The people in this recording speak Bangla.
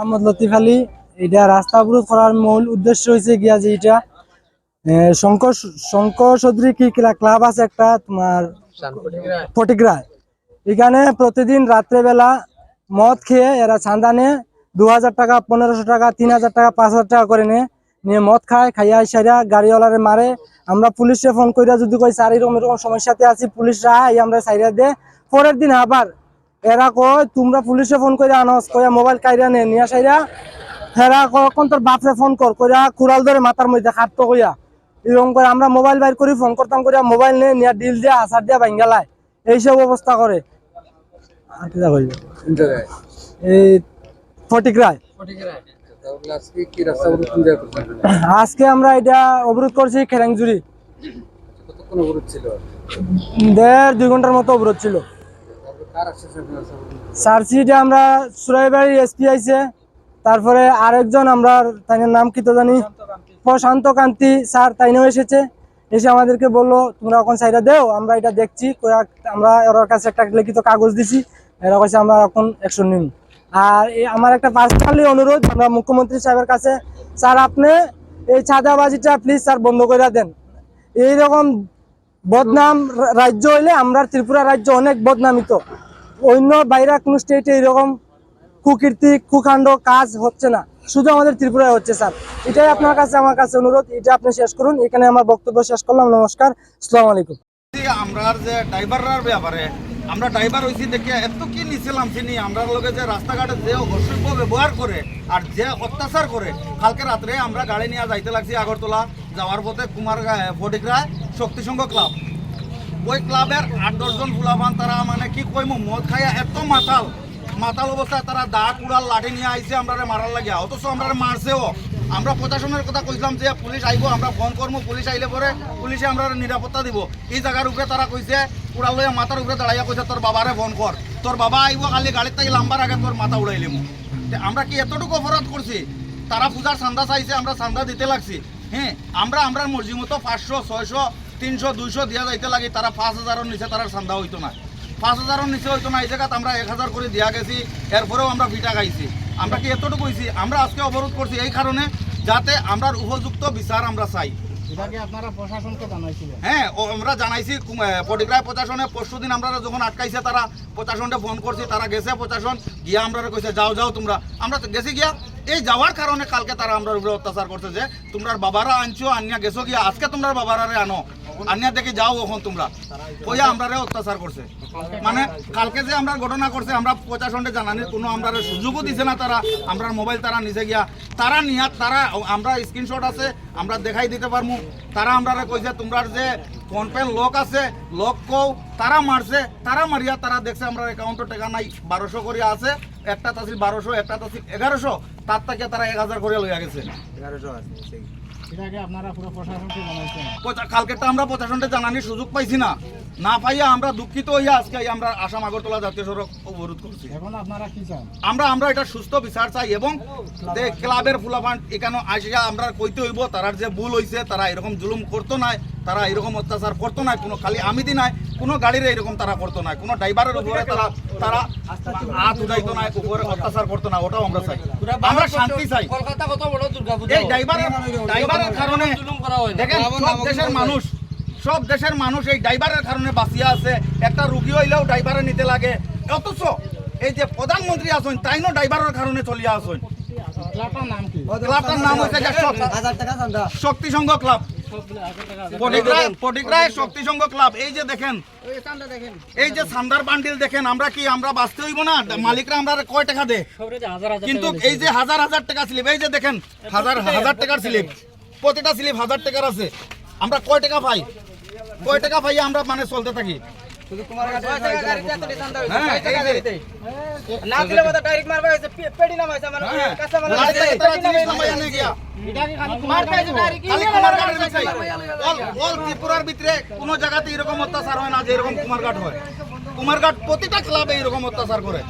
মোহাম্মদ লতিফ আলী, এটা রাস্তা অবরোধ করার মূল উদ্দেশ্য হয়েছে গিয়া যে এটা শঙ্কর শঙ্কর সদরি কি ক্লা- ক্লাব আছে একটা তোমার? ফটিগ্রায় এখানে প্রতিদিন রাত্রেবেলা মদ খেয়ে এরা চান্দা নেয় দু হাজার টাকা, পনেরোশো টাকা, তিন হাজার টাকা, পাঁচ হাজার টাকা করে নেয় নিয়ে মদ খায়, খাইয়া সাইরা গাড়িওয়ালারে মারে। আমরা পুলিশে ফোন কইরা যদি কই, স্যার, এরকম এরকম সমস্যাতে আছি পুলিশরা আমরা সাইরা দে। পরের দিন আবার এরা কয় তোমরা পুলিশে ফোন করে আনস কইয়া মোবাইল কাইরা নে নিয়া সাইরা হেরা কখন তোর বাপরে ফোন কর কইরা কুড়াল ধরে মাথার মধ্যে খাটতো কইয়া এরকম করে আমরা মোবাইল বাইর করি ফোন করতাম কইরা মোবাইল নিয়ে নিয়া ডিল দিয়া আসার দিয়া ভাঙ্গালায় এইসব অবস্থা করে? এই ফটিকরায় আজকে কি রাস্তা অবরোধ কোন জায়গায় করছেন? আজকে আমরা এটা অবরোধ করছি খেরাংজুরি কতক্ষণ দেড় দুই ঘণ্টার মতো অবরোধ ছিল। অবরোধ? আমরা সুরাইবাড়ির এসপি আইছে তারপরে আরেকজন আমরা তাই নাম কি তো জানি? প্রশান্ত কান্তি। স্যার তাইনেও এসেছে। এসে আমাদেরকে বলল তোমরা এখন সাইডা দেও আমরা এটা দেখছি আমরা ওর কাছে একটা লিখিত কাগজ দিছি এরা কাছে আমরা এখন অ্যাকশন নিন আর আমার একটা পার্সোনালি অনুরোধ আমরা মুখ্যমন্ত্রী সাহেবের কাছে স্যার আপনি এই চাঁদাবাজিটা প্লিজ স্যার বন্ধ করে দেন। এইরকম বদনাম রাজ্য হইলে আমরা ত্রিপুরা রাজ্য অনেক বদনামিত। অন্য বাইরে কোনো স্টেটে এরকম কুকীর্তি, কুকাণ্ড কাজ হচ্ছে না। শুধু আমাদের ত্রিপুরায় হচ্ছে, স্যার। এটাই আপনার কাছে আমার কাছে অনুরোধ। এটা আপনি শেষ করুন। এখানে আমার বক্তব্য শেষ করলাম। নমস্কার। আসসালামু আলাইকুম। আমরা যে ড্রাইভাররার ব্যাপারে, আমরা ড্রাইভার হইছি দেখে এত কি নিছিলাম চিনি আমরা লোকে যে রাস্তাঘাটে যে অসভ্য ব্যবহার করে আর যে অত্যাচার করে, কালকে রাত্রে আমরা গাড়ি নিয়ে যাইতে লাগছি আগরতলা। যাওয়ার পথে কুমার ফটিকরায় শক্তিসংঘ ক্লাব। ওই ক্লাবের আট দশজন ফুলাবান তারা মানে কি কইমু, মদ খাইয়া এত মাতাল মাতাল অবস্থায় তারা দা কুড়াল লাঠি নিয়ে আইছে আমরা মারার লাগিয়া। অথচ আমরা মারছেও। আমরা প্রশাসনের কথা কইলাম যে, পুলিশ আইব, আমরা ফোন করব পুলিশ আইলে পরে পুলিশে আমরা নিরাপত্তা দিব। এই জায়গার উপরে তারা কইছে কুড়াল লইয়া মাথার উপরে দাঁড়াইয়া কইছে, তোর বাবারে ফোন কর। তোর বাবা আইব খালি গাড়ির থেকে লাম্বার আগে তোর মাথা উড়াইলিম আমরা কি এতটুকু অপরাধ করছি? তারা পূজার চান্দা চাইছে, আমরা চান্দা দিতে লাগছি। হ্যাঁ আমরা আমরা মর্জি মতো পাঁচশো ছয়শো তিনশো দুইশো দিয়া যাইতে লাগে তারা পাঁচ হাজারের নিচে তারা চান্দা হইতো না। পাঁচ হাজারের নিচে হইতো না এই জায়গাতে আমরা এক হাজার করে দিয়া গেছি এরপরেও আমরা ভিটা খাইছি। আমরা কি এতটুকু হইছি? আমরা আজকে অবরোধ করছি এই কারণে যাতে আমরা উপযুক্ত বিচার আমরা চাই। হ্যাঁ আমরা জানাইছি পটিগ্রায় প্রশাসনে পরশু দিন আমরা যখন আটকাইছে তারা প্রশাসনকে ফোন করছি তারা গেছে প্রশাসন গিয়া আমরা কইছে যাও যাও তোমরা। আমরা গেছি গিয়া এই যাওয়ার কারণে কালকে তারা আমরা উপরে অত্যাচার করছে যে তোমরা বাবারা আনছো আনিয়া গেছো গিয়া, আজকে তোমরা বাবারারে আনো। আনিয়া দেখে যাও এখন তোমরা। কইয়া আমরা অত্যাচার করছে। মানে কালকে যে আমরা ঘটনা করছে, আমরা প্রশাসনকে জানানির কোনো আমরা সুযোগও দিছে না তারা। আমরা মোবাইল তারা নিচে গিয়া। তারা নিয়া, তারা, আমরা স্ক্রিনশট আছে, আমরা দেখাই দিতে পারব তারা আমরা কইছে তোমরা যে ফোনপে লোক আছে লোক কও তারা মারছে তারা মারিয়া তারা দেখছে আমরা অ্যাকাউন্টে টাকা নাই বারোশো করে আছে একটা তাছিল বারোশো একটা তাছিল এগারোশো তার থেকে তারা এক হাজার করে লইয়া গেছে। প্রচা- কালকেরটা আমরা প্রশাসনকে জানানির সুযোগ পাইছি না। না পাইয়া আমরা দুঃখিত হইয়া আজকে আমরা আসাম আগরতলা জাতীয় সড়ক অবরোধ করছি। আমরা আমরা এটা সুস্থ বিচার চাই এবং যে ক্লাবের ফুলাফান এখানে আসিয়া আমরা কইতে হইব তারার যে ভুল হইছে তারা এরকম জুলুম করতো না তারা এরকম অত্যাচার করতো না কোনো খালি আমি দি নাই কোনো গাড়ির এরকম তারা করতো না কোনো ড্রাইভারের উপরে তারা তারা হাত উঠাইতো না উপরে অত্যাচার করতো না ওটাও আমরা চাই। আমরা শান্তি চাই। কলকাতা কত বড় দুর্গাপূজা এই ড্রাইভারের ড্রাইভারের কারণে জুলুম করা হয় না। দেখেন সব দেশের মানুষ সব দেশের মানুষ এই ড্রাইভারের কারণে বাঁচিয়া আছে। একটা রুগী হইলেও ড্রাইভারে নিতে লাগে। অথচ এই যে প্রধানমন্ত্রী আছেন তাইনও ড্রাইভারের কারণে চলিয়া আছেন। ক্লাবটার নাম হচ্ছে যে শক- শক্তি সংঘ ক্লাব। শক্তি সংঘ ক্লাব এই যে দেখেন। এই যে সান্দার বান্ডিল দেখেন আমরা কি আমরা বাঁচতে হইব না? মালিকরা আমরা কয় টাকা দে কিন্তু এই যে হাজার হাজার টাকা স্লিপ এই যে দেখেন হাজার হাজার টাকার স্লিপ প্রতিটা স্লিপ হাজার টাকার আছে। আমরা কয় টাকা পাই? কয় টাকা পাই আমরা মানে চলতে থাকি? হ্যাঁ, না দিলে মতো ডাইরেক্ট মারবা হয়েছে পেডি নামাইছে আমার হ্যাঁ, কাঁচা মাল জিনিস গিয়া। মারতে হয়েছে। ডাইরেক্ট ত্রিপুরার ভিতরে কোনো জায়গাতে এরকম অত্যাচার হয় না যে এরকম কুমারঘাট হয়। কুমারঘাট প্রতিটা ক্লাবে এরকম অত্যাচার করে।